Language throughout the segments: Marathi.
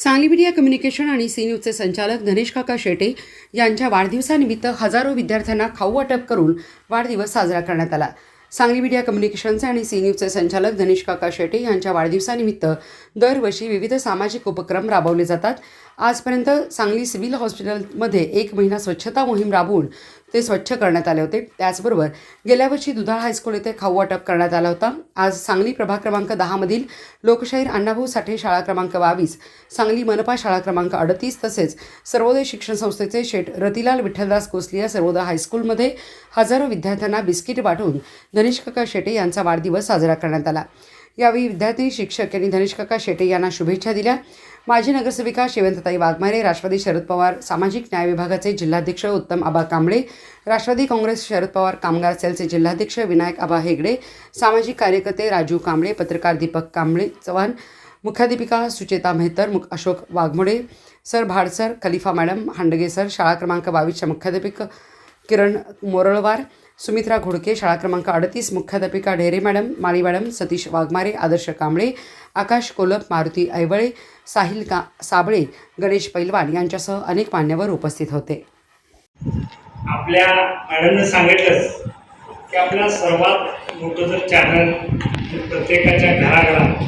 सांगली मीडिया कम्युनिकेशन आणि सी न्यूजचे संचालक धनेश काका शेटे यांच्या वाढदिवसानिमित्त हजारो विद्यार्थ्यांना खाऊ वाटप करून वाढदिवस साजरा करण्यात आला. सांगली मीडिया कम्युनिकेशनचे आणि सी न्यूजचे संचालक धनेश काका शेटे यांच्या वाढदिवसानिमित्त दरवर्षी विविध सामाजिक उपक्रम राबवले जातात. आजपर्यंत सांगली सिव्हिल हॉस्पिटलमध्ये एक महिना स्वच्छता मोहीम राबवून ते स्वच्छ करण्यात आले होते. त्याचबरोबर गेल्या वर्षी दुधाळ हायस्कूल येथे खाऊ वाटप करण्यात आला होता. आज सांगली प्रभाग क्रमांक दहामधील लोकशाहीर अण्णाभाऊ साठे शाळा क्रमांक बावीस सांगली मनपा शाळा क्रमांक अडतीस तसेच सर्वोदय शिक्षण संस्थेचे शेठ रतिलाल विठ्ठलदास कोसलिया सर्वोदय हायस्कूलमध्ये हजारो विद्यार्थ्यांना बिस्किट वाटून धनिष्काका शेटे यांचा वाढदिवस साजरा करण्यात आला. यावेळी विद्यार्थी शिक्षक यांनी धनिष्काका शेटे यांना शुभेच्छा दिल्या. माजी नगरसेविका शिवंतताई वाघमारे राष्ट्रवादी शरद पवार सामाजिक न्याय विभागाचे जिल्हाध्यक्ष उत्तम आबा कांबळे राष्ट्रवादी काँग्रेस शरद पवार कामगार सेलचे जिल्हाध्यक्ष विनायक आबा हेगडे सामाजिक कार्यकर्ते राजू कांबळे पत्रकार दीपक कांबळे चव्हाण मुख्याध्यापिका सुचेता मेहतर मुख अशोक वाघमोडे सर भाडसर खलिफा मॅडम हांडगे सर शाळा क्रमांक बावीसच्या मुख्याध्यापिका किरण मोरळवार सुमित्रा घोडके शाळा क्रमांक अडतीस मुख्याध्यापिका ढेरे मॅडम माळी मॅडम सतीश वाघमारे आदर्श कांबळे आकाश कोलप मारुती ऐवळे साहिल का साबळे गणेश पैलवान यांच्यासह अनेक मान्यवर उपस्थित होते. आपल्या मॅडमनं सांगितलंच की आपला सर्वात मोठं जर चॅनल प्रत्येकाच्या घराघरात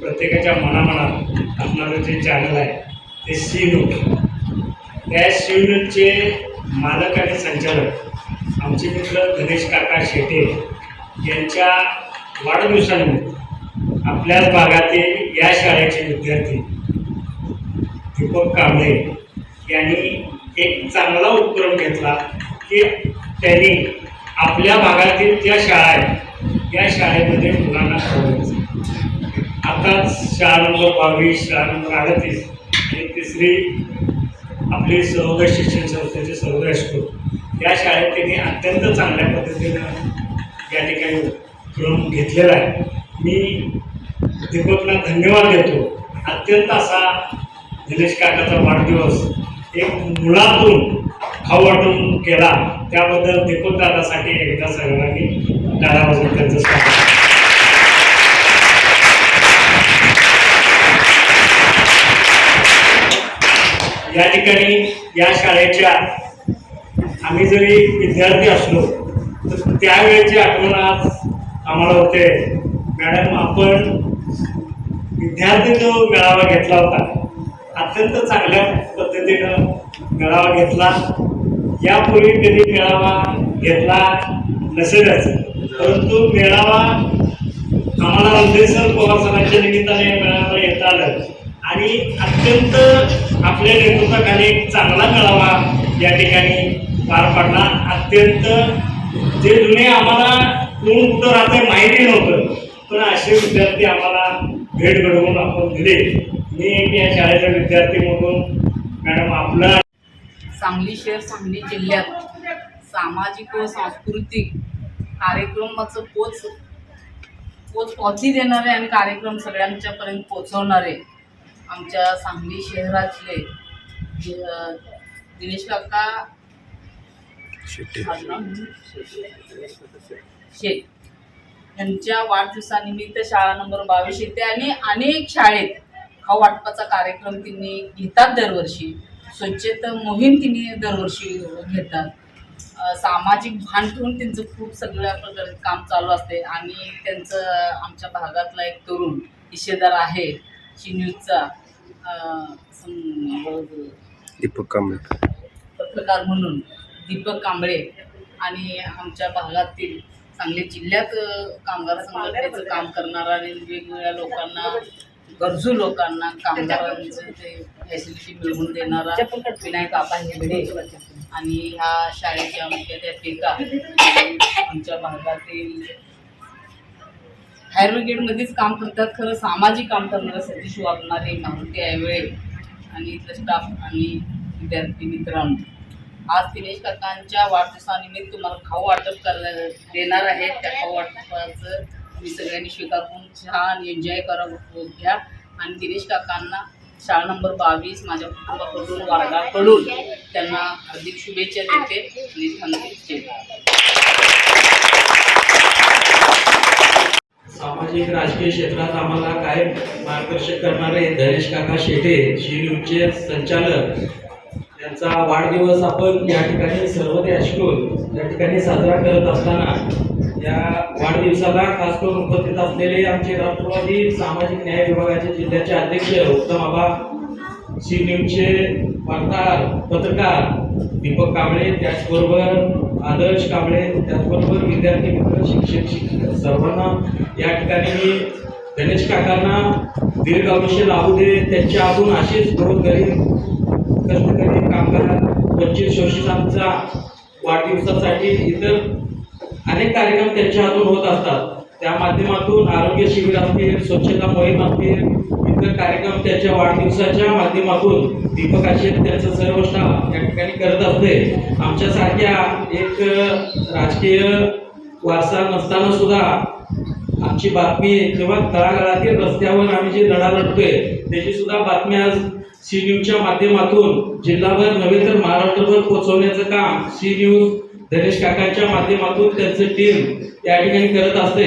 प्रत्येकाच्या मनामनात असणारं जे चॅनल आहे ते सी नोट त्या सी नोटचे मालक आणि संचालक आमचे मित्र गणेश काका शेटे यांच्या वाढदिवसानिमित्त आपल्याच भागातील या शाळेचे विद्यार्थी दीपक कांबळे यांनी एक चांगला उपक्रम घेतला की त्यांनी आपल्या भागातील ज्या शाळा आहेत या शाळेमध्ये मुलांना खेळवायचं आताच शाळा नंबर बावीस शाळा नंबर अडतीस आणि तिसरी आपली सहोदय शिक्षण संस्थेचे सहोदय स्कूल या शाळा त्यांनी अत्यंत चांगल्या पद्धतीनं या ठिकाणी उपक्रम घेतलेला आहे. मी दीपकला धन्यवाद देतो. अत्यंत असा निलेश काकाचा वाढदिवस एक मुळातून खाऊ वाटून केला. त्याबद्दल दीपक दादासाठी एकदा सर्वांनी दादा वाजवून त्यांचं स्वागत. या ठिकाणी या शाळेच्या आम्ही जरी विद्यार्थी असलो तर त्यावेळेची आठवण आज आम्हाला होते. मॅडम आपण विद्यार्थी जो मेळावा घेतला होता. अत्यंत चांगल्या पद्धतीनं मेळावा घेतला. यापूर्वी कधी मेळावा घेतला नसेलच परंतु मेळावा आम्हाला उदयसर पवार सरांच्या निमित्ताने मेळावा येता आलं. आणि अत्यंत आपल्या नेतृत्वाखाली एक चांगला मेळावा या ठिकाणी पार पडला. अत्यंत जे जुने आम्हाला कोण कुठं राहते माहिती नव्हतं. पण असे विद्यार्थी आम्हाला भेट घडवून आपण दिले. मी एक या शाळेचा विद्यार्थी म्हणून मॅडम आपला सांगली शहर सांगली जिल्ह्यात सामाजिक व सांस्कृतिक कार्यक्रमाचं पोच पोच पोची देणारे आणि कार्यक्रम सगळ्यांच्यापर्यंत पोचवणारे आमच्या सांगली शहरातले दिनेश काका शेठ यांच्या वाढदिवसानिमित्त शाळा नंबर बावीस येते आणि अनेक शाळेत खाऊ वाटपाचा कार्यक्रम त्यांनी घेतात दरवर्षी. स्वच्छता मोहीम त्यांनी दरवर्षी घेतात. सामाजिक भान ठेवून त्यांचं खूप सगळ्या प्रकारे काम चालू असते आणि त्यांचं आमच्या भागातला एक तरुण हिशेदार आहे न्यूजचा दीपक कांबळे पत्रकार म्हणून. दीपक कांबळे आणि आमच्या भागातील सांगली जिल्ह्यात कामगार संघटनेचं काम करणारा आणि वेगवेगळ्या लोकांना गरजू लोकांना कामगारांचं ते फॅसिलिटी मिळवून देणारा विनायक आपा हेगडे आणि ह्या शाळेच्या मुख्याध्यापिका आमच्या भागातील फायर ब्रिगेडमध्येच काम करतात. खरं सामाजिक काम करणारं सतीश वागणारे मारुती ऐवळे आणि इथलं स्टाफ आणि विद्यार्थी मित्रांनो. आज दिनेश काकांच्या वाढदिवसानिमित्त तुम्हाला खाऊ वाटप करण्या देणार आहे. त्या खाऊ वाटपाचं तुम्ही सगळ्यांनी स्वीकारून छान एन्जॉय करा घ्या. आणि दिनेश काकांना शाळा नंबर बावीस माझ्या कुटुंबाकडून वर्गाकडून त्यांना हार्दिक शुभेच्छा देते आणि सामाजिक राजकीय क्षेत्रात आम्हाला काय मार्गदर्शन करणारे धनेश काका शेटे न्यूजचे संचालक त्यांचा वाढदिवस आपण या ठिकाणी सर्व ते अश्कून या ठिकाणी साजरा करत असताना या वाढदिवसाला खास करून उपस्थित असलेले आमचे राष्ट्रवादी सामाजिक न्याय विभागाचे जिल्ह्याचे अध्यक्ष उत्तम आबा सी न्यूजचे वार्ताहर पत्रकार दीपक कांबळे त्याचबरोबर आदर्श कांबळे त्याचबरोबर विद्यार्थी मित्र शिक्षक शिक्षक सर्वांना या ठिकाणी मी गणेश काकांना दीर्घ आयुष्य लाभू दे त्यांच्या आपण अशीच गरीब कष्टकरी कामगार वंचित शोषितांचा वाढदिवसासाठी इतर अनेक कार्यक्रम त्यांच्या हातून होत असतात. त्या माध्यमातून आरोग्य शिबिर असतील स्वच्छता मोहीम असतील इतर कार्यक्रम त्याच्या वाढदिवसाच्या माध्यमातून दीपक आशेत त्यांचं सर्व स्टाफ या ठिकाणी करत असते. आमच्यासारख्या एक राजकीय वारसा नसताना सुद्धा आमची बातमी किंवा तळागाळातील रस्त्यावर आम्ही जे लढा लढतोय त्याची सुद्धा बातमी आज सी न्यूजच्या माध्यमातून जिल्हाभर नव्हे तर महाराष्ट्रभर पोहोचवण्याचं काम सी न्यूज गणेश काकांच्या माध्यमातून त्यांचं टीम या ठिकाणी करत असते.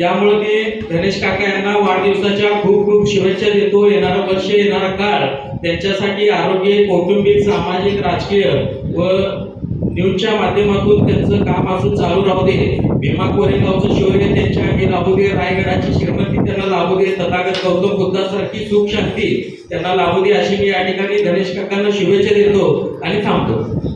यामुळे मी गणेश काका यांना वाढदिवसाच्या खूप खूप शुभेच्छा देतो. येणारा वर्ष येणारा काळ त्यांच्यासाठी आरोग्य कौटुंबिक सामाजिक राजकीय व न्यूजच्या माध्यमातून त्यांचं काम असून चालू राहू दे. भीमा कोरेगावचं शौर्य त्यांच्या अंगी लाभू दे रायगडाची श्रीमंती त्यांना लाभू दे. तथागत गौतम बुद्धासारखी सुख शांती त्यांना लाभू दे अशी मी या ठिकाणी गणेश काकांना शुभेच्छा देतो. आणि थांबतो.